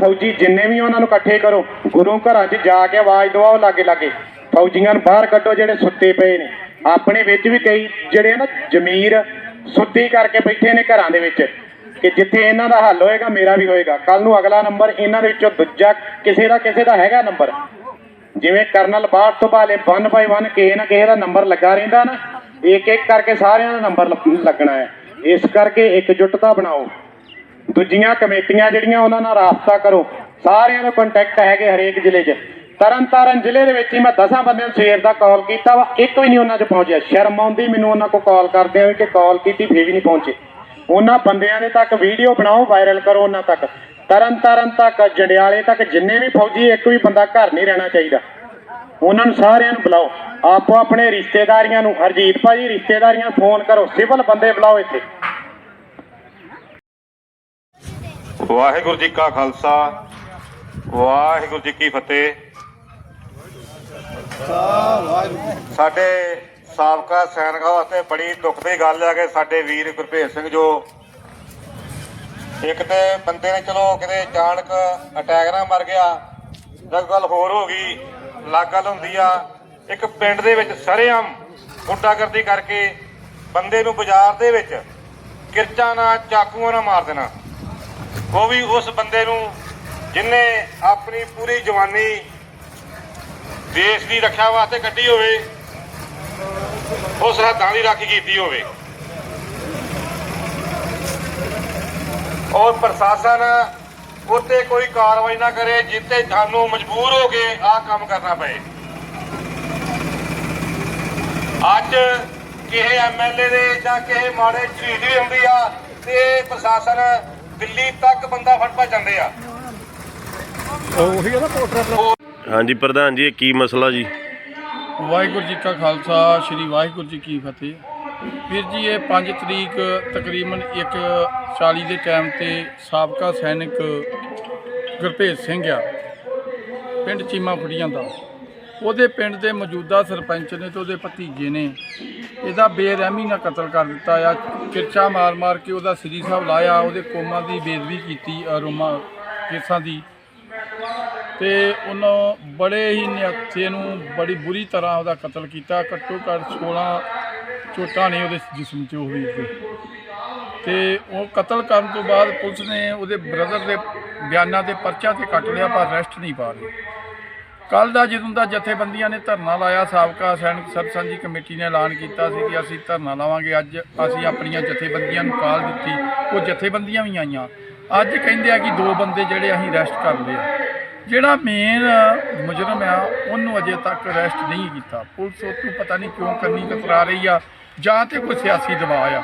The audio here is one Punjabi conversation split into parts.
ਫੌਜੀ ਜਿੰਨੇ ਵੀ ਉਹਨਾਂ ਨੂੰ ਇਕੱਠੇ ਕਰੋ, ਗੁਰੂ ਘਰਾਂ 'ਚ ਜਾ ਕੇ ਆਵਾਜ਼ ਦਵਾਓ ਲਾਗੇ ਲਾਗੇ। ਫੌਜੀਆਂ ਨੂੰ ਬਾਹਰ ਕੱਢੋ ਜਿਹੜੇ ਸੁੱਤੇ ਪਏ ਨੇ। ਆਪਣੇ ਵਿੱਚ ਵੀ ਕਈ ਜਿਹੜੇ ਨਾ ਜ਼ਮੀਰ ਸੁੱਤੀ ਕਰਕੇ ਬੈਠੇ ਨੇ ਘਰਾਂ ਦੇ ਵਿੱਚ। ਕਿ ਜਿੱਥੇ ਇਹਨਾਂ ਦਾ ਹੱਲ ਹੋਏਗਾ, ਮੇਰਾ ਵੀ ਹੋਏਗਾ। ਕੱਲ ਨੂੰ ਅਗਲਾ ਨੰਬਰ ਇਹਨਾਂ ਦੇ ਵਿੱਚੋਂ ਦੂਜਾ ਕਿਸੇ ਦਾ ਕਿਸੇ ਦਾ ਹੈਗਾ ਨੰਬਰ। ਜਿਵੇਂ ਕਰਨਲ ਬਾਹਰ ਤੋਂ ਭਾਲੇ 1 ਬਾਈ 1 ਕਿਸੇ ਨਾ ਕਿਸੇ ਦਾ ਨੰਬਰ ਲੱਗਾ ਰਹਿੰਦਾ ਨਾ। ਇੱਕ ਇੱਕ ਕਰਕੇ ਸਾਰਿਆਂ ਦਾ ਨੰਬਰ ਲੱਗਣਾ ਹੈ। ਇਸ ਕਰਕੇ ਇਕਜੁੱਟਤਾ ਬਣਾਓ। ਦੂਜੀਆਂ ਕਮੇਟੀਆਂ ਜਿਹੜੀਆਂ ਉਹਨਾਂ ਨਾਲ ਰਾਬਤਾ ਕਰੋ, ਸਾਰਿਆਂ ਨੂੰ ਕੰਟੈਕਟ ਹੈਗੇ ਹਰੇਕ ਜ਼ਿਲ੍ਹੇ 'ਚ। ਤਰਨ ਤਾਰਨ ਜ਼ਿਲ੍ਹੇ ਦੇ ਵਿੱਚ ਹੀ ਮੈਂ 10 ਬੰਦਿਆਂ ਨੂੰ ਸਵੇਰ ਦਾ ਕਾਲ ਕੀਤਾ ਵਾ, ਇੱਕ ਵੀ ਨਹੀਂ ਉਹਨਾਂ 'ਚ ਪਹੁੰਚਿਆ। ਸ਼ਰਮ ਆਉਂਦੀ ਮੈਨੂੰ ਉਹਨਾਂ ਕੋਲ ਕਾਲ ਕਰਦੇ ਆ ਕਿ ਕਾਲ ਕੀਤੀ, ਫੇਰ ਵੀ ਨਹੀਂ ਪਹੁੰਚੇ। ਉਹਨਾਂ ਬੰਦਿਆਂ ਦੇ ਤੱਕ ਵੀਡੀਓ ਬਣਾਓ ਵਾਇਰਲ ਕਰੋ ਉਹਨਾਂ ਤੱਕ। ਤਰਨ ਤਾਰਨ ਤੱਕ, ਜੰਡਿਆਲੇ ਤੱਕ ਜਿੰਨੇ ਵੀ ਫੌਜੀ, ਇੱਕ ਵੀ ਬੰਦਾ ਘਰ ਨਹੀਂ ਰਹਿਣਾ ਚਾਹੀਦਾ। ਉਹਨਾਂ ਨੂੰ ਸਾਰਿਆਂ ਨੂੰ ਬੁਲਾਓ। ਆਪੋ ਆਪਣੇ ਰਿਸ਼ਤੇਦਾਰੀਆਂ ਨੂੰ, ਹਰਜੀਤ ਭਾਜੀ, ਰਿਸ਼ਤੇਦਾਰੀਆਂ, ਫੋਨ ਕਰੋ। ਸਿਵਲ ਬੰਦੇ ਬੁਲਾਓ ਇੱਥੇ। ਵਾਹਿਗੁਰੂ ਜੀ ਕਾ ਖਾਲਸਾ, ਵਾਹਿਗੁਰੂ ਜੀ ਕੀ ਫਤਿਹ। ਸਾਡੇ ਸਾਬਕਾ ਸੈਨਿਕਾਂ ਵਾਸਤੇ ਬੜੀ ਦੁੱਖ ਦੀ ਗੱਲ ਹੈ ਕਿ ਸਾਡੇ ਵੀਰ ਗੁਰਭੇਜ ਸਿੰਘ ਜੋ ਇੱਕ ਤੇ ਬੰਦੇ ਨੇ ਚਲੋ ਕਿਤੇ ਅਚਾਨਕ ਅਟੈਕ ਨਾਲ ਮਰ ਗਿਆ, ਜਦ ਗੱਲ ਹੋਰ ਹੋ ਗਈ ਲੱਗ ਗੱਲ ਹੁੰਦੀ ਆ। ਇੱਕ ਪਿੰਡ ਦੇ ਵਿੱਚ ਸਰੇਆਮ ਗੁੰਡਾਗਰਦੀ ਕਰਕੇ ਬੰਦੇ ਨੂੰ ਬਾਜ਼ਾਰ ਦੇ ਵਿੱਚ ਕਿਰਚਾਂ ਨਾਲ ਚਾਕੂਆਂ ਨਾਲ ਮਾਰ ਦੇਣਾ। ਉਹ ਵੀ ਉਸ ਬੰਦੇ ਨੂੰ ਜਿਨੇ ਆਪਣੀ ਪੂਰੀ ਜਵਾਨੀ ਦੇਸ਼ ਦੀ ਰੱਖਿਆ ਵਾਸਤੇ ਕੱਢੀ ਹੋਵੇ, ਉਹ ਸਰਹੱਦਾਂ ਦੀ ਰਾਖੀ ਕੀਤੀ ਹੋਵੇ। ਔਰ ਪ੍ਰਸ਼ਾਸਨ ਉੱਤੇ ਕੋਈ ਕਾਰਵਾਈ ਨਾ ਕਰੇ ਜਿੱਤੇ ਸਾਨੂੰ ਮਜਬੂਰ ਹੋ ਕੇ ਆਹ ਕੰਮ ਕਰਨਾ ਪਏ। ਅੱਜ ਕਿਸੇ ਐਮਐਲਏ ਦੇ ਜਾਂ ਕਿਸੇ ਮਾੜੇ ਝਰੀਟ ਵੀ ਹੁੰਦੀ ਆ, ਤੇ ਪ੍ਰਸ਼ਾਸਨ ਦਿੱਲੀ ਤੱਕ ਬੰਦਾ ਫੜ ਭੱਜ ਜਾਂਦੇ ਆ। ਹਾਂਜੀ ਪ੍ਰਧਾਨ ਜੀ ਇਹ ਕੀ ਮਸਲਾ ਜੀ? ਵਾਹਿਗੁਰੂ ਜੀ ਕਾ ਖਾਲਸਾ ਸ੍ਰੀ ਵਾਹਿਗੁਰੂ ਜੀ ਕੀ ਫਤਿਹ। ਵੀਰ ਜੀ ਇਹ 5 ਤਰੀਕ ਤਕਰੀਬਨ 1:40 ਦੇ ਟਾਈਮ ਤੇ ਸਾਬਕਾ ਸੈਨਿਕ ਗੁਰਭੇਜ ਸਿੰਘ ਆ ਪਿੰਡ ਚੀਮਾ ਫੁੜੀਆਂ ਦਾ। ਉਹਦੇ ਪਿੰਡ ਦੇ ਮੌਜੂਦਾ ਸਰਪੰਚ ਨੇ ਤੇ ਉਹਦੇ ਭਤੀਜੇ ਨੇ ਇਹਦਾ ਬੇਰਹਿਮੀ ਨਾਲ ਕਤਲ ਕਰ ਦਿੱਤਾ ਆ, ਕਿਰਚਾ ਮਾਰ-ਮਾਰ ਕੇ ਉਹਦਾ ਸ੍ਰੀ ਸਾਹਿਬ ਲਾਇਆ, ਉਹਦੇ ਕੋਮਾਂ ਦੀ ਬੇਦਬੀ ਕੀਤੀ ਅਰੋਮਾ ਕੇਸਾਂ ਦੀ। ਤੇ ਉਹਨਾਂ ਬੜੇ ਹੀ ਨਿਹੱਥੇ ਨੂੰ ਬੜੀ ਬੁਰੀ ਤਰ੍ਹਾਂ ਉਹਦਾ ਕਤਲ ਕੀਤਾ, ਘੱਟੋ ਘੱਟ 16 ਚੋਟਾਂ ਨੇ ਉਹਦੇ ਜਿਸਮ 'ਚ ਹੋਈ ਵੀਰ ਦੇ ਤੇ ਉਹ ਕਤਲ ਕਰਨ ਤੋਂ ਬਾਅਦ ਪੁਲਿਸ ਨੇ ਉਹਦੇ ਬ੍ਰਦਰ ਦੇ ਬਿਆਨਾਂ ਤੇ ਪਰਚਾ ਤੇ ਕੱਟ ਲਿਆ, ਪਰ ਅਰੈਸਟ ਨਹੀਂ ਪਾ ਰਹੀ। ਕੱਲ ਦਾ ਜਦੋਂ ਦਾ ਜਥੇਬੰਦੀਆਂ ਨੇ ਧਰਨਾ ਲਾਇਆ, ਸਾਬਕਾ ਸੈਨਿਕ ਸਰਬਸੰਘੀ ਕਮੇਟੀ ਨੇ ਐਲਾਨ ਕੀਤਾ ਸੀ ਕਿ ਅਸੀਂ ਧਰਨਾ ਲਾਵਾਂਗੇ। ਅੱਜ ਅਸੀਂ ਆਪਣੀਆਂ ਜਥੇਬੰਦੀਆਂ ਨੂੰ ਕਾਲ ਦਿੱਤੀ। ਉਹ ਜਥੇਬੰਦੀਆਂ ਵੀ ਆਈਆਂ। ਅੱਜ ਕਹਿੰਦੇ ਆ ਕਿ ਦੋ ਬੰਦੇ ਜਿਹੜੇ ਅਸੀਂ ਅਰੈਸਟ ਕਰ ਲਏ ਆ। ਜਿਹੜਾ ਮੇਨ ਮੁਜਰਮ ਆ, ਉਹਨੂੰ ਅਜੇ ਤੱਕ ਅਰੈਸਟ ਨਹੀਂ ਕੀਤਾ। ਪੁਲਿਸ ਉਹ ਤੋਂ ਪਤਾ ਨਹੀਂ ਕਿਉਂ ਕਰਨੀ ਕਤਰਾ ਰਹੀ ਆ, ਜਾਂ ਤੇ ਕੋਈ ਸਿਆਸੀ ਦਬਾਅ ਆ।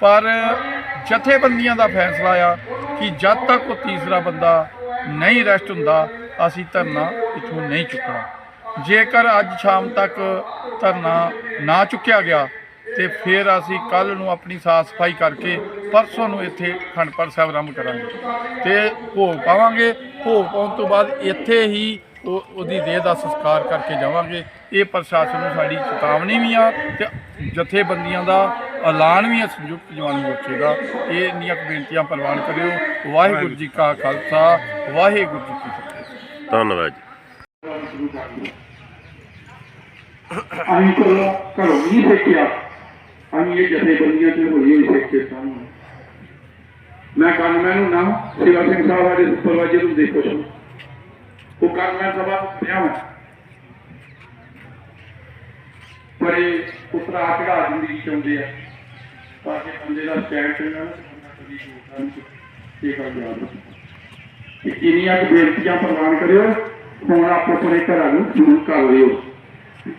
ਪਰ ਜਥੇਬੰਦੀਆਂ ਦਾ ਫੈਸਲਾ ਆ ਕਿ ਜਦ ਤੱਕ ਉਹ ਤੀਸਰਾ ਬੰਦਾ ਨਹੀਂ ਅਰੈਸਟ ਹੁੰਦਾ ਅਸੀਂ ਧਰਨਾ ਇਥੋਂ ਨਹੀਂ ਚੁੱਕਣਾ। ਜੇਕਰ ਅੱਜ ਸ਼ਾਮ ਤੱਕ ਧਰਨਾ ਨਾ ਚੁੱਕਿਆ ਗਿਆ, ਤੇ ਫਿਰ ਅਸੀਂ ਕੱਲ ਨੂੰ ਆਪਣੀ ਸਾਫ਼ ਸਫ਼ਾਈ ਕਰਕੇ ਪਰਸੋਂ ਨੂੰ ਇੱਥੇ ਖੰਡਪਰ ਸਾਹਿਬ ਆਰੰਭ ਕਰਾਂਗੇ। ਤੇ ਭੋਗ ਪਾਵਾਂਗੇ। ਭੋਗ ਪਾਉਣ ਤੋਂ ਬਾਅਦ ਇੱਥੇ ਹੀ ਉਹ, ਉਹਦੀ ਦੇਹ ਦਾ ਸੰਸਕਾਰ ਕਰਕੇ ਜਾਵਾਂਗੇ। ਇਹ ਪ੍ਰਸ਼ਾਸਨ ਨੂੰ ਸਾਡੀ ਚੇਤਾਵਨੀ ਵੀ ਆ ਤੇ ਜਥੇਬੰਦੀਆਂ ਦਾ ਐਲਾਨ ਵੀ ਹੈ ਸੰਯੁਕਤ ਜਵਾਨੀ ਮੋਰਚੇ ਦਾ। ਇਹ ਇੰਨੀਆਂ ਬੇਨਤੀਆਂ ਪ੍ਰਵਾਨ ਕਰਿਓ। ਵਾਹਿਗੁਰੂ ਜੀ ਕਾ ਖਾਲਸਾ, ਵਾਹਿਗੁਰੂ ਜੀ ਕੀ ਫਤਿਹ। ਧੰਨਵਾਦ ਜੀ। ਅਸੀਂ ਕੋਲੋਂ ਘਰੋਂ ਨਹੀਂ ਸਿੱਖਿਆ ਅਸੀਂ ਇਹ ਜਥੇਬੰਦੀਆਂ ਚ ਹੋਈ ਹੋਈ ਸਿੱਖੇ ਸਾਨੂੰ ਮੈਂ ਕਾਨੂੰਨਾਂ ਨੂੰ ਨਾਮ ਸੇਵਾ ਸਿੰਘ ਸਾਹਿਬ ਦੇ ਸੁਪਰਵਾਈਜ਼ਰ ਨੂੰ ਦੇਖੋ ਸੀ ਉਹ ਕਾਨੂੰਨ ਸਭਾ ਪਿਆ ਮੈਂ ਪਰ ਇਹ ਉਤਰਾ ਚੜਾ ਜ਼ਿੰਦਗੀ ਚਾਹੁੰਦੇ ਆ। ਤਾਂ ਕਿ ਬੰਦੇ ਦਾ ਸਟੈਂਡ ਇਹਨਾਂ ਨੂੰ ਕਦੀ ਦੂਸਰਾ ਨਹੀਂ ਇਹ ਗੱਲ ਯਾਦ ਰੱਖੋ ਕਿ ਇੰਨੀਆਂ ਕੁ ਬੇਨਤੀਆਂ ਪ੍ਰਵਾਨ ਕਰਿਓ, ਹੁਣ ਆਪੋ ਆਪਣੇ ਘਰਾਂ ਨੂੰ ਸ਼ੁਰੂ ਕਰ ਲਿਓ।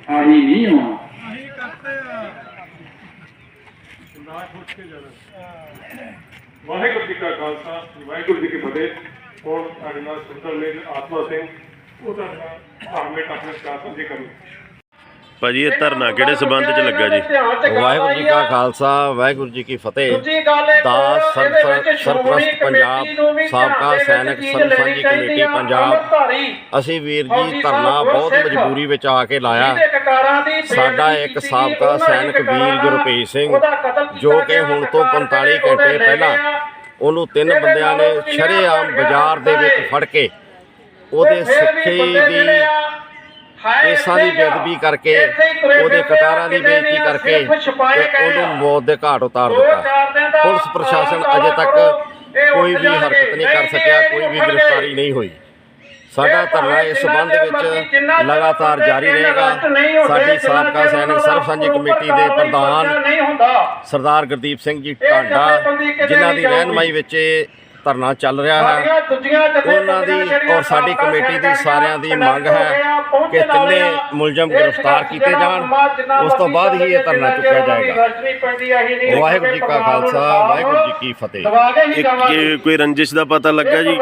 ਆਹੀ ਨਹੀਂ ਹੋਣਾ ਵਾਹਿਗੁਰੂ ਜੀ ਕਾ ਖਾਲਸਾ, ਵਾਹਿਗੁਰੂ ਜੀ ਕੀ ਫਤਿਹ। ਹੁਣ ਸਾਡੇ ਨਾਲ ਸੁੰਦਰ ਮੇਲ ਆਤਮਾ ਸਿੰਘ, ਉਹ ਤੁਹਾਡੇ ਨਾਲ ਧਾਰਮਿਕ ਆਪਣੇ ਸਟਾਫ ਕਰੂ ਭਾਜੀ ਇਹ ਧਰਨਾ ਕਿਹੜੇ ਸਬੰਧ ਚ ਲੱਗਾ ਜੀ? ਵਾਹਿਗੁਰੂ ਜੀ ਕਾ ਖਾਲਸਾ ਵਾਹਿਗੁਰੂ ਜੀ ਕੀ ਫਤਿਹ। ਦਾਸ ਸਰਪ੍ਰ- ਸਰਪ੍ਰਸਤ ਪੰਜਾਬ ਸਾਬਕਾ ਸੈਨਿਕ ਸਰਬਸੰਘੀ ਕਮੇਟੀ ਪੰਜਾਬ। ਅਸੀਂ ਵੀਰ ਜੀ ਧਰਨਾ ਬਹੁਤ ਮਜਬੂਰੀ ਵਿੱਚ ਆ ਕੇ ਲਾਇਆ। ਸਾਡਾ ਇੱਕ ਸਾਬਕਾ ਸੈਨਿਕ ਵੀਰ ਗੁਰਪ੍ਰੀਤ ਸਿੰਘ ਜੋ ਕਿ ਹੁਣ ਤੋਂ 45 ਘੰਟੇ ਪਹਿਲਾਂ ਉਹਨੂੰ ਤਿੰਨ ਬੰਦਿਆਂ ਨੇ ਸ਼ਰੇਆਮ ਬਾਜ਼ਾਰ ਦੇ ਵਿੱਚ ਫੜ ਕੇ ਉਹਦੇ ਸਿੱਖੀ ਦੀ ਕੇਸਾਂ ਦੀ ਬੇਅਦਬੀ ਕਰਕੇ ਉਹਦੇ ਕਤਾਰਾਂ ਦੀ ਬੇਇੱਜ਼ਤੀ ਕਰਕੇ ਤੇ ਉਹਨੂੰ ਮੌਤ ਦੇ ਘਾਟ ਉਤਾਰ ਦਿੱਤਾ। ਪੁਲਿਸ ਪ੍ਰਸ਼ਾਸਨ ਅਜੇ ਤੱਕ ਕੋਈ ਵੀ ਹਰਕਤ ਨਹੀਂ ਕਰ ਸਕਿਆ ਕੋਈ ਵੀ ਗ੍ਰਿਫਤਾਰੀ ਨਹੀਂ ਹੋਈ। ਸਾਡਾ ਧਰਨਾ ਇਸ ਸਬੰਧ ਵਿੱਚ ਲਗਾਤਾਰ ਜਾਰੀ ਰਹੇਗਾ। ਸਾਡੀ ਸਾਬਕਾ ਸੈਨਿਕ ਸਰਬ ਸਾਂਝੀ ਕਮੇਟੀ ਦੇ ਪ੍ਰਧਾਨ ਸਰਦਾਰ ਗੁਰਦੀਪ ਸਿੰਘ ਜੀ ਢਾਂਡਾ ਜਿਨ੍ਹਾਂ ਦੀ ਰਹਿਨਮਾਈ ਵਿੱਚ ਧਰਨਾ ਚੱਲ ਰਿਹਾ ਹੈ। ਉਹਨਾਂ ਦੀ ਔਰ ਸਾਡੀ ਕਮੇਟੀ ਦੀ ਸਾਰਿਆਂ ਦੀ ਮੰਗ ਹੈ ਕਿ ਤਿੰਨੇ ਮੁਲਜ਼ਮ ਗ੍ਰਿਫਤਾਰ ਕੀਤੇ ਜਾਣ। ਉਸ ਤੋਂ ਬਾਅਦ ਹੀ ਇਹ ਧਰਨਾ ਚੁੱਕਿਆ ਜਾਏਗਾ। ਵਾਹਿਗੁਰੂ ਜੀ ਕਾ ਖਾਲਸਾ ਵਾਹਿਗੁਰੂ ਜੀ ਕੀ ਫਤਿਹ। ਇੱਕ ਕੋਈ ਰੰਜਿਸ਼ ਦਾ ਪਤਾ ਲੱਗਾ ਜੀ।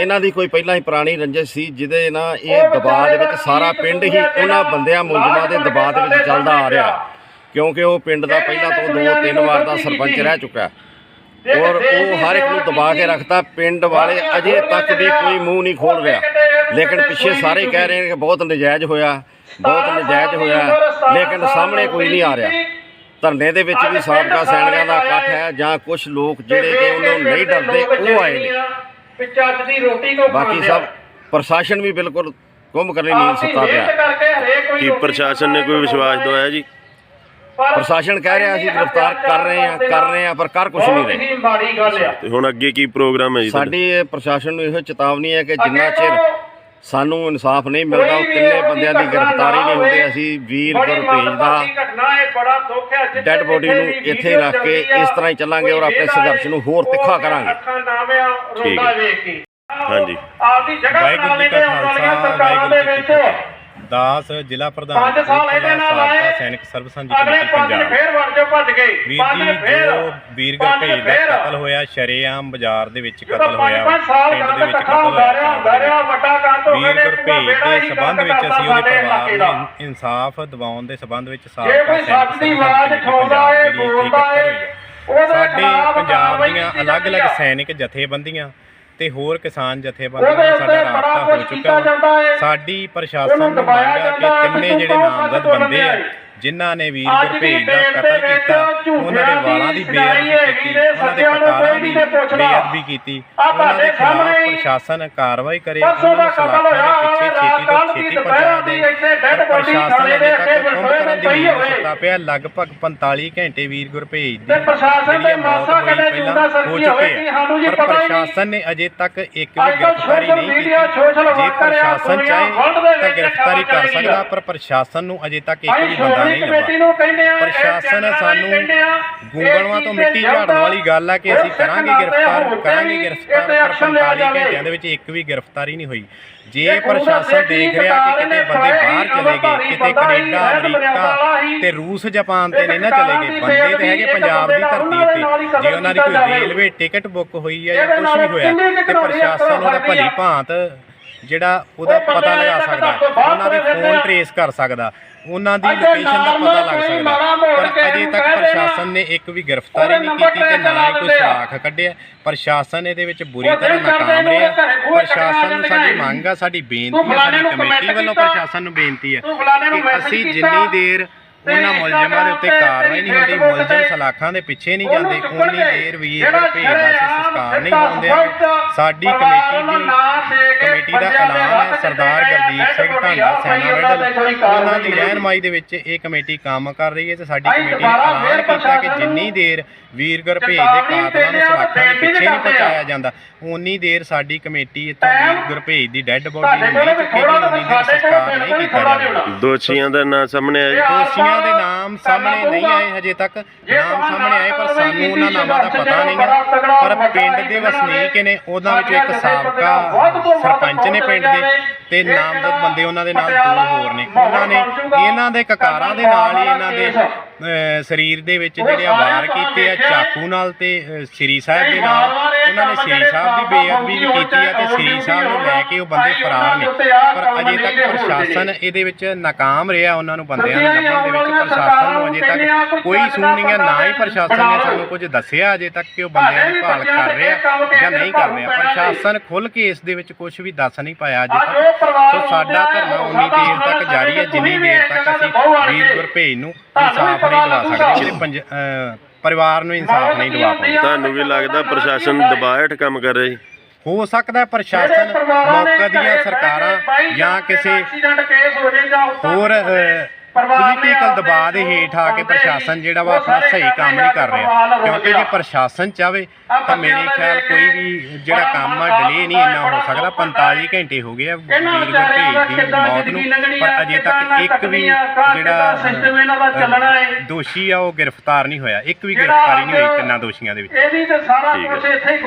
ਇਹਨਾਂ ਦੀ ਕੋਈ ਪਹਿਲਾਂ ਹੀ ਪੁਰਾਣੀ ਰੰਜਿਸ਼ ਸੀ ਜਿਹਦੇ ਨਾਲ ਇਹ ਦਬਾਅ ਦੇ ਵਿੱਚ ਸਾਰਾ ਪਿੰਡ ਹੀ ਉਹਨਾਂ ਬੰਦਿਆਂ ਮੁਲਜ਼ਮਾਂ ਦੇ ਦਬਾਅ ਦੇ ਵਿੱਚ ਚੱਲਦਾ ਆ ਰਿਹਾ। ਕਿਉਂਕਿ ਉਹ ਪਿੰਡ ਦਾ ਪਹਿਲਾਂ ਤੋਂ ਦੋ ਤਿੰਨ ਵਾਰ ਦਾ ਸਰਪੰਚ ਰਹਿ ਚੁੱਕਾ ਔਰ ਉਹ ਹਰ ਇੱਕ ਨੂੰ ਦਬਾ ਕੇ ਰੱਖਦਾ ਪਿੰਡ ਵਾਲੇ ਅਜੇ ਤੱਕ ਵੀ ਕੋਈ ਮੂੰਹ ਨਹੀਂ ਖੋਲ ਰਿਹਾ। ਲੇਕਿਨ ਪਿੱਛੇ ਸਾਰੇ ਕਹਿ ਰਹੇ ਨੇ ਕਿ ਬਹੁਤ ਨਜਾਇਜ਼ ਹੋਇਆ ਬਹੁਤ ਨਜਾਇਜ਼ ਹੋਇਆ ਲੇਕਿਨ ਸਾਹਮਣੇ ਕੋਈ ਨਹੀਂ ਆ ਰਿਹਾ। ਧਰਨੇ ਦੇ ਵਿੱਚ ਵੀ ਸਾਬਕਾ ਸੈਨਿਕਾਂ ਦਾ ਇਕੱਠ ਹੈ ਜਾਂ ਕੁਝ ਲੋਕ ਜਿਹੜੇ ਕਿ ਉਹਨੂੰ ਨਹੀਂ ਡਰਦੇ ਉਹ ਆਏ ਨੇ। ਚੱਜ ਦੀ ਰੋਟੀ ਕੋ ਬਾਕੀ ਸਭ ਪ੍ਰਸ਼ਾਸਨ ਵੀ ਬਿਲਕੁਲ ਕੁੰਭ ਕਰਨੀ ਨਹੀਂ ਸੁੱਤਾ ਪਿਆ ਕੀ ਪ੍ਰਸ਼ਾਸਨ ਨੇ ਕੋਈ ਵਿਸ਼ਵਾਸ ਦਵਾਇਆ ਜੀ? ਪ੍ਰਸ਼ਾਸਨ ਕਹਿ ਰਿਹਾ ਅਸੀਂ ਗ੍ਰਿਫਤਾਰ ਕਰ ਰਹੇ ਹਾਂ ਕਰ ਰਹੇ ਹਾਂ ਪਰ ਕਰ ਕੁਝ ਨਹੀਂ ਰਹੇ। ਮਾੜੀ ਗੱਲ ਆ। ਤੇ ਹੁਣ ਅੱਗੇ ਕੀ ਪ੍ਰੋਗਰਾਮ ਹੈ ਜੀ ਤੁਹਾਡਾ? ਸਾਡੀ ਇਹ ਪ੍ਰਸ਼ਾਸਨ ਨੂੰ ਇਹੋ ਚੇਤਾਵਨੀ ਹੈ ਕਿ ਜਿੰਨਾ ਚਿਰ ਸਾਨੂੰ ਇਨਸਾਫ ਨਹੀਂ ਮਿਲਦਾ ਉਹ ਤਿੰਨੇ ਬੰਦਿਆਂ ਦੀ ਗ੍ਰਿਫਤਾਰੀ ਨਹੀਂ ਹੁੰਦੀ ਅਸੀਂ ਵੀਰ ਗੁਰਭੇਜ ਦਾ ਘਟਨਾ ਇਹ ਬੜਾ ਦੁੱਖ ਹੈ। ਜਿੱਥੇ ਡੈੱਡ ਬੋਡੀ ਨੂੰ ਇੱਥੇ ਰੱਖ ਕੇ ਇਸ ਤਰ੍ਹਾਂ ਹੀ ਚੱਲਾਂਗੇ ਔਰ ਆਪਣੇ ਸੰਘਰਸ਼ ਨੂੰ ਹੋਰ ਤਿੱਖਾ ਕਰਾਂਗੇ। ਠੀਕ ਹੈ। ਹਾਂਜੀ। ਆਪਦੀ ਜਗ੍ਹਾ ਵਾਹਿਗੁਰੂ ਜੀ ਕਾ ਖਾਲਸਾ ਵਾਹਿਗੁਰੂ ਜੀ ਕੀ ਫਤਿਹ। ਦਾਸ ਜ਼ਿਲ੍ਹਾ ਪ੍ਰਧਾਨ ਪੰਜ ਸਾਲ ਇਹਦੇ ਨਾਲ ਆਏ। ਸੈਨਿਕ ਸਾਂਝੀ ਅਗਲੇ ਪੰਜ ਫੇਰ ਵੜ ਜੋ ਭੱਜ ਗਏ ਪੰਜ ਜੀ ਫੇਰ ਜੋ ਵੀਰ ਗੁਰਭੇਜ ਦਾ। ਕਤਲ ਹੋਇਆ ਸ਼ਰੇਆਮ ਬਾਜ਼ਾਰ ਦੇ ਵਿੱਚ ਕਤਲ ਹੋਇਆ ਪੰਜ ਸਾਲ ਪਿੰਡ ਦੇ ਵਿੱਚ ਕਤਲ ਹੁੰਦਾ ਰਿਹਾ ਹੁੰਦਾ ਹੋਇਆ ਵੀਰ ਗੁਰਭੇਜ ਦੇ ਸਬੰਧ ਵਿੱਚ ਅਸੀਂ ਉਹਦੇ ਪਰਿਵਾਰ ਨੂੰ ਇਨਸਾਫ ਦਿਵਾਉਣ ਦੇ ਸਬੰਧ ਵਿੱਚ ਜੇ ਸਾਬਕਾ ਕੋਈ ਸੱਚ ਦੀ ਆਵਾਜ਼ ਉਠਾਉਂਦਾ ਏ ਬੋਲਦਾ ਏ ਸਾਡੇ ਪੰਜਾਬ ਦੀਆਂ ਅਲੱਗ-ਅਲੱਗ। ਸੈਨਿਕ ਜਥੇਬੰਦੀਆਂ ਤੇ ਹੋਰ ਕਿਸਾਨ ਜਥੇਬੰਦੀਆਂ ਉਹਦੇ ਨਾਲ ਸਾਡਾ ਰਾਬਤਾ ਹੋ ਚੁੱਕਾ ਹੈ। ਸਾਡੀ ਪ੍ਰਸ਼ਾਸਨ ਨੂੰ ਮੰਗ ਆ ਕਿ ਹੈ, ਤਿੰਨੇ ਜਿਹੜੇ ਨਾਮਜ਼ਦ ਬੰਦੇ ਆ। ਜਿਨ੍ਹਾਂ ਨੇ ਵੀਰ ਦੀ ਗੁਰਭੇਜ ਦਾ ਦੇ ਕਤਲ ਕੀਤਾ ਉਹਨਾਂ ਦੇ ਵਾਲਾਂ ਦੀ ਬੇਅਦਬੀ ਕੀਤੀ ਉਹਨਾਂ ਦੇ ਕਤਾਰਾਂ ਦੀ ਬੇਅਦਬੀ ਕੀਤੀ ਉਹਨਾਂ ਦੇ ਖਿਲਾਫ ਪ੍ਰਸ਼ਾਸਨ ਕਾਰਵਾਈ ਕਰੇ ਉਹਨਾਂ ਦਾ ਨੂੰ ਸਲਾਖਾਂ ਦੇ ਪਿੱਛੇ ਛੇਤੀ ਤੋਂ ਛੇਤੀ ਪਹੁੰਚਾ ਦੇ ਪਰ ਪ੍ਰਸ਼ਾਸਨ ਅਜੇ ਤੱਕ ਕੁੰਭ ਕਰਨ ਦੀ ਨੀਂਦ ਸੁੱਤਾ ਪਿਆ ਲਗਭਗ 45 ਘੰਟੇ ਵੀਰ ਗੁਰਭੇਜ ਦੀ ਤੇ ਪ੍ਰਸ਼ਾਸਨ ਮੌਤ ਮਾਸਾ ਕਦੇ ਹੋ ਸਰਕੀ ਹੋਵੇ ਕਿ ਸਾਨੂੰ ਜੀ ਪਤਾ ਹੀ ਨਹੀਂ। ਪ੍ਰਸ਼ਾਸਨ ਨੇ ਅਜੇ ਤੱਕ ਇੱਕ ਵੀ ਗ੍ਰਿਫਤਾਰੀ ਨਹੀਂ ਕੀਤੀ। ਜੇ ਪ੍ਰਸ਼ਾਸਨ ਚਾਹੇ ਦੇ ਤਾਂ ਗ੍ਰਿਫਤਾਰੀ ਕਰ ਸਕਦਾ ਪਰ ਪ੍ਰਸ਼ਾਸਨ ਨੂੰ ਅਜੇ ਤੱਕ ਇੱਕ ਵੀ ਬੰਦਾ ਨਹੀਂ ਕਮੇਟੀ ਲੱਭਾ ਨੂੰ ਕਹਿੰਦੇ ਆ ਇਹ ਪ੍ਰਸ਼ਾਸਨ ਸਾਨੂੰ ਗੁੰਗਲਵਾਂ ਤੋਂ ਮਿੱਟੀ ਝਾੜਨ ਵਾਲੀ ਗੱਲ ਆ ਕਿ ਅਸੀਂ ਕਰਾਂਗੇ ਗ੍ਰਿਫਤਾਰ ਕਰਾਂਗੇ ਗ੍ਰਿਫਤਾਰ ਪਰ action ਲਿਆ 45 ਜਾਵੇ। ਘੰਟਿਆਂ ਦੇ ਵਿੱਚ ਇੱਕ ਵੀ ਗ੍ਰਿਫਤਾਰੀ ਨਹੀਂ ਹੋਈ ਜੇ ਪ੍ਰਸ਼ਾਸਨ ਦੇਖ ਰਿਹਾ ਕਿ ਕਿਤੇ ਬੰਦੇ ਬਾਹਰ ਚਲੇ ਗਏ ਕਿਤੇ ਕੈਨੇਡਾ ਅਮਰੀਕਾ। ਤੇ ਰੂਸ ਜਾਪਾਨ ਤੇ ਨਹੀਂ ਨਾ ਚਲੇ ਗਏ ਬੰਦੇ ਤੇ ਹੈਗੇ ਪੰਜਾਬ ਦੀ ਧਰਤੀ ਕਤਲ ਤੇ ਜੇ ਉਹਨਾਂ ਦੀ ਕੋਈ। ਰੇਲਵੇ ਟਿਕਟ ਬੁੱਕ ਹੋਈ ਹੈ ਜਾਂ ਕੁਝ ਵੀ ਹੋਇਆ ਤੇ ਪ੍ਰਸ਼ਾਸਨ ਉਹਦਾ। ਭਲੀ ਭਾਂਤ ਜਿਹੜਾ ਉਹਦਾ ਪਤਾ ਲਗਾ ਸਕਦਾ ਉਹਨਾਂ ਦੇ ਫੋਨ ਆ। ਟਰੇਸ ਕਰ ਸਕਦਾ ਉਹਨਾਂ ਦੀ ਲੋਕੇਸ਼ਨ ਦਾ ਪਤਾ ਲੱਗ ਸਕਦਾ ਪਰ ਅਜੇ ਤੱਕ। ਪ੍ਰਸ਼ਾਸਨ ਨੇ ਇੱਕ ਵੀ ਗ੍ਰਿਫਤਾਰੀ ਨਹੀਂ ਕੀਤੀ ਤੇ ਨਾ ਹੀ ਕੋਈ ਆ। ਸਰਾਖ ਕੱਢਿਆ ਪ੍ਰਸ਼ਾਸਨ ਇਹਦੇ ਵਿੱਚ ਬੁਰੀ ਤਰ੍ਹਾਂ ਨਾਕਾਮ ਰਿਹਾ ਪ੍ਰਸ਼ਾਸਨ ਨੂੰ ਸਾਡੀ ਮੰਗ ਆ ਸਾਡੀ ਬੇਨਤੀ ਆ ਸਾਡੀ ਕਮੇਟੀ ਵੱਲੋਂ। ਪ੍ਰਸ਼ਾਸਨ ਨੂੰ ਬੇਨਤੀ ਨੂੰ ਕਿ ਅਸੀਂ। ਜਿੰਨੀ ਦੇਰ ਉਹਨਾਂ ਮੁਲਜ਼ਮਾਂ ਦੇ ਉੱਤੇ ਕਾਰਵਾਈ ਨਹੀਂ ਹੁੰਦੀ ਮੁਲਜ਼ਮ ਸਲਾਖਾਂ ਦੇ ਪਿੱਛੇ ਨਹੀਂ ਜਾਂਦੇ ਉਨੀ। ਦੇਰ ਵੀਰ ਦਾ ਸੰਸਕਾਰ ਨਹੀਂ ਹੁੰਦੇ ਸਾਡੀ ਕਮੇਟੀ ਦੀ ਕਮੇਟੀ ਦਾ ਐਲਾਨ ਹੈ ਸਰਦਾਰ ਗੁਰਦੀਪ ਸਿੰਘ ਢਾਂਡਾ ਸੈਨਾ ਉਹਨਾਂ ਦੇ ਮੈਡਲ ਕੋਈ ਉਹਨਾਂ ਦੀ ਰਹਿਨਮਾਈ ਦੇ ਵਿੱਚ ਇਹ ਕਮੇਟੀ ਕੰਮ ਕਰ ਰਹੀ ਹੈ ਤੇ ਸਾਡੀ ਕਮੇਟੀ ਨੇ ਐਲਾਨ ਕੀਤਾ ਕਿ ਜਿੰਨੀ ਦੇਰ ਵੀਰ ਗੁਰਭੇਜ ਦੇ ਕਾਤਲਾਂ ਨੂੰ ਸਲਾਖਾਂ ਦੇ ਪਿੱਛੇ ਨਹੀਂ। ਪਹੁੰਚਾਇਆ ਜਾਂਦਾ ਉਨੀ ਦੇਰ ਸਾਡੀ ਕਮੇਟੀ ਇੱਥੋਂ ਵੀਰ ਗੁਰਭੇਜ ਦੀ ਡੈੱਡ ਬੋਡੀ ਨੂੰ ਨਹੀਂ ਉਨੀ ਦੇਰ ਸੰਸਕਾਰ ਨਹੀਂ ਕੀਤਾ। ਦੋਸ਼ੀਆਂ ਦਾ ਨਾਂ ਸਾਹਮਣੇ ਆਇਆ ਦੋਸ਼ੀਆਂ ਦੇ ਨਾਮ ਸਾਹਮਣੇ ਨਹੀਂ ਆਏ ਹਜੇ ਤੱਕ। ਨਾਮ ਸਾਹਮਣੇ ਆਏ ਪਰ ਸਾਨੂੰ ਉਹਨਾਂ ਨਾਮਾਂ ਦਾ ਪਤਾ ਨਹੀਂ। ਹੈ ਪਰ ਪਿੰਡ ਦੇ ਵਸਨੀਕ ਨੇ ਉਹਨਾਂ ਵਿੱਚੋਂ ਇੱਕ ਸਾਬਕਾ ਸਰਪੰਚ ਨੇ ਪਿੰਡ ਦੇ ਤੇ ਨਾਮਜ਼ਦ ਬੰਦੇ ਉਹਨਾਂ ਦੇ ਨਾਲ ਦੋ ਹੋਰ ਨੇ। ਉਹਨਾਂ ਨੇ ਇਹਨਾਂ ਦੇ ਕਕਾਰਾਂ ਦੇ ਨਾਲ ਹੀ ਇਹਨਾਂ ਦੇ ਸਰੀਰ ਦੇ ਵਿੱਚ ਜਿਹੜੇ ਵਾਰ ਕੀਤੇ ਆ ਚਾਕੂ ਨਾਲ ਤੇ ਸ੍ਰੀ ਸਾਹਿਬ ਦੇ ਨਾਲ ਉਹਨਾਂ ਨੇ ਸ੍ਰੀ ਸਾਹਿਬ ਦੀ ਬੇਅਦਬੀ ਵੀ ਕੀਤੀ ਆ ਤੇ ਸ੍ਰੀ ਸਾਹਿਬ ਨੂੰ ਲੈ ਕੇ ਉਹ ਬੰਦੇ ਫਰਾਰ ਨੇ। ਪਰ ਅਜੇ ਤੱਕ ਪ੍ਰਸ਼ਾਸਨ ਇਹਦੇ ਵਿੱਚ ਨਾਕਾਮ ਰਿਹਾ ਉਹਨਾਂ ਨੂੰ ਬੰਦਿਆਂ ਨੂੰ ਲੱਭਣ ਦੇ ਵਿੱਚ ਪ੍ਰਸ਼ਾਸਨ ਨੂੰ ਅਜੇ ਤੱਕ ਕੋਈ ਸੂਹ ਨਹੀਂ ਹੈ ਨਾ ਹੀ ਪ੍ਰਸ਼ਾਸਨ ਨੇ ਸਾਨੂੰ ਕੁਝ ਦੱਸਿਆ ਅਜੇ ਤੱਕ ਕਿ ਉਹ ਬੰਦਿਆਂ ਦੀ ਭਾਲ ਕਰ ਰਿਹਾ ਜਾਂ ਨਹੀਂ ਕਰ ਰਿਹਾ। ਪ੍ਰਸ਼ਾਸਨ ਖੁੱਲ ਕੇ ਇਸ ਦੇ ਵਿੱਚ ਕੁਝ ਵੀ ਦੱਸ ਨਹੀਂ ਪਾਇਆ ਅਜੇ ਤੱਕ। ਸੋ ਸਾਡਾ ਧਰਨਾ ਉਨੀ ਦੇਰ ਤੱਕ ਜਾਰੀ ਹੈ ਜਿੰਨੀ ਦੇਰ ਤੱਕ ਅਸੀਂ ਵੀਰ ਗੁਰਭੇਜ ਨੂੰ ਇਨਸਾਫ ਨਹੀਂ ਦਵਾ ਸਕਦੇ ਜਿਹੜੇ ਪਰਿਵਾਰ ਨੂੰ ਇਨਸਾਫ ਨਹੀਂ ਦਿਵਾ ਪਾਉਂਦੇ। ਤੁਹਾਨੂੰ ਕੀ ਲੱਗਦਾ ਪ੍ਰਸ਼ਾਸਨ ਦਬਾਅ ਹੇਠ ਕੰਮ ਕਰ ਰਿਹਾ ਜੀ? ਹੋ ਸਕਦਾ ਹੈ ਪ੍ਰਸ਼ਾਸਨ ਮੌਕੇ ਦੀਆਂ ਸਰਕਾਰਾਂ ਜਾਂ ਕਿਸੇ ਐਕਸੀਡੈਂਟ ਕੇਸ ਹੋ ਜੇ ਜਾਂ ਉੱਦਾਂ ਹੋਰ ਪੋਲੀਟੀਕਲ ਦਬਾਅ ਦੇ ਹੇਠ ਆ ਕੇ ਪ੍ਰਸ਼ਾਸਨ ਜਿਹੜਾ ਵਾ ਆਪਣਾ ਸਹੀ ਕੰਮ ਨਹੀਂ ਕਰ ਰਿਹਾ? ਕਿਉਂਕਿ ਜੇ ਪ੍ਰਸ਼ਾਸਨ ਚਾਵੇ ਤਾਂ ਮੇਰੇ ਖਿਆਲ ਕੋਈ ਵੀ ਜਿਹੜਾ ਕੰਮ ਆ ਡਿਲੇ ਨਹੀਂ ਇੰਨਾ ਹੋ ਸਕਦਾ 45 ਘੰਟੇ ਹੋ ਗਏ ਆ ਵੀਰ ਦੀ ਮੌਤ ਨੂੰ ਪਰ ਅਜੇ ਤੱਕ ਇੱਕ ਵੀ ਜਿਹੜਾ ਸਿਸਟਮ ਇਹਨਾਂ ਦਾ ਚੱਲਣਾ ਹੈ। ਦੋਸ਼ੀ ਆ ਉਹ ਗ੍ਰਿਫਤਾਰ ਨਹੀਂ ਹੋਇਆ। ਇੱਕ ਵੀ ਗ੍ਰਿਫਤਾਰੀ ਨਹੀਂ ਹੋਈ ਤਿੰਨਾਂ ਦੋਸ਼ੀਆਂ ਦੇ ਵਿੱਚ। ਇਹਦੀ ਤੇ ਸਾਰਾ। ਕੁਝ ਇੱਥੇ ਹੀ